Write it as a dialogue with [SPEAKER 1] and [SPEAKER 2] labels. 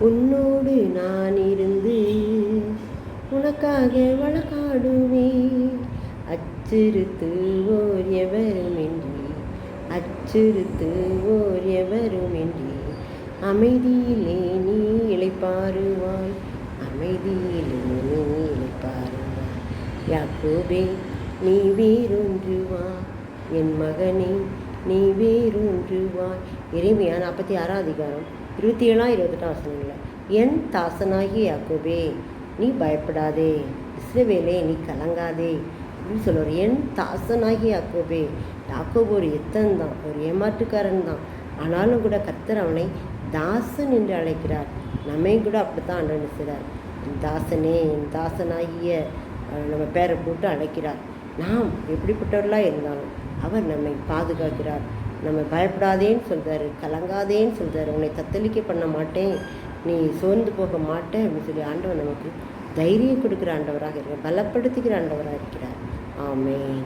[SPEAKER 1] உன்னோடு நான் இருந்து உனக்காக வழக்காடுவேன் அச்சுறுத்துவோர் எவருமின்றி? அச்சுறுத்துவோர் எவருமின்றி? அமைதியிலே நீ இழைப்பாருவாய் அமைதியிலே நீ இழைப்பாருவாய் யாக்கோபே நீ வேறொன்றுவா என் மகனே நீ வேறு வா இறைமையா நாற்பத்தி ஆறாம் அதிகாரம் இருபத்தி ஏழாம் இருபத்தெட்டாம் வசனங்களில் என் தாசனாகி யாக்கோபே நீ பயப்படாதே இஸ்ரவேலே நீ கலங்காதே அப்படின்னு சொல்லுவார். என் தாசனாகி யாக்கோபே யாக்கோபு ஒரு எத்தன் தான் ஒரு ஏமாற்றுக்காரன் தான். ஆனாலும் கூட கர்த்தர் அவனை தாசன் என்று அழைக்கிறார். நம்மையும் கூட அப்படித்தான் ஆண்டவன் என் தாசனே என் தாசனாகிய நம்ம பேரை போட்டு அழைக்கிறார். நாம் எப்படிப்பட்டவர்களாக இருந்தாலும் அவர் நம்மை பாதுகாக்கிறார். நம்ம பயப்படாதேன்னு சொல்கிறாரு கலங்காதேன்னு சொல்கிறாரு உன்னை தத்தளிக்க பண்ண மாட்டேன். நீ சோர்ந்து போக மாட்டேன் அப்படின்னு சொல்லி ஆண்டவர் நமக்கு தைரியம் கொடுக்குற ஆண்டவராக இருக்கிறார் பலப்படுத்துகிற ஆண்டவராக இருக்கிறார். ஆமேன்.